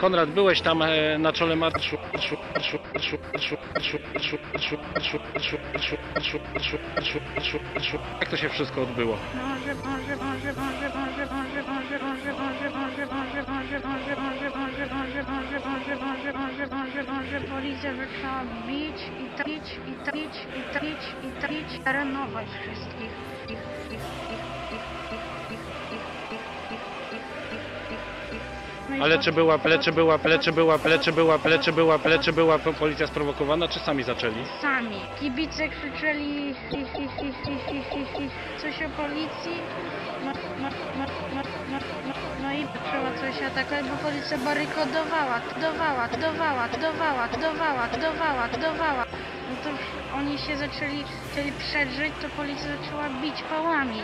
Konrad, byłeś tam na czole marszu. Jak to się wszystko odbyło? Policja zaczęła bić i talić, i talić, i talić, i talić, terenować wszystkich. Ich, ich. Ale czy była, ale czy była, ale czy była, ale czy była, ale czy była, ale czy była policja sprowokowana, czy sami zaczęli? Sami. Kibice krzyczeli hi, hi, hi, hi, hi, hi, hi. coś o policji. No, no, no, no, no, no, no i zaczęła coś atakować, bo policja barykodowała, dawała, dawała, dawała, dawała, dawała, dawała. No to już oni się zaczęli, chcieli przedrzeć, to policja zaczęła bić pałami.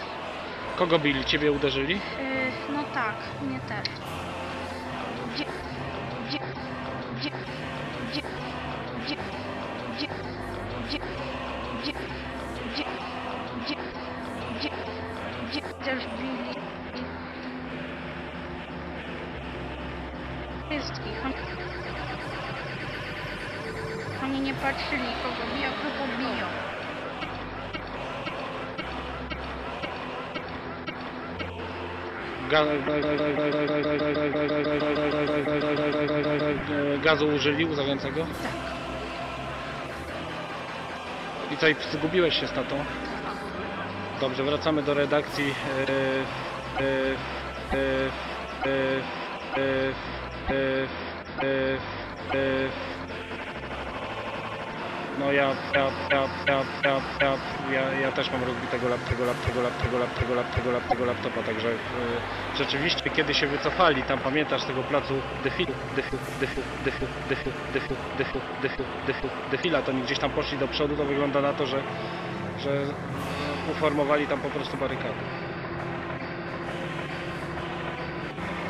Kogo bili? Ciebie uderzyli? Yy, no tak, mnie też. Chociaż bili. Oni nie patrzyli, kogo biją, kogo biją. gazu użyli uzającego? Tak. I co, zgubiłeś się z tatą? Dobrze, wracamy do redakcji. No ja, ja, ja, ja, ja, ja, ja, ja też mam rozbitego lap, tego lap, tego lap, tego lap, tego lap, tego lap, tego laptopa, także e, rzeczywiście kiedy się wycofali, tam pamiętasz tego placu defilu, defilu, defilu, defilu, defilu, defilu, defilu, defilu, defilu, defila, to oni gdzieś tam poszli do przodu, to wygląda na to, że, że uformowali tam po prostu barykady.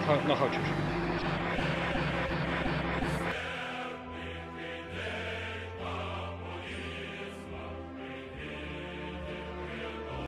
Cho- No chodź już.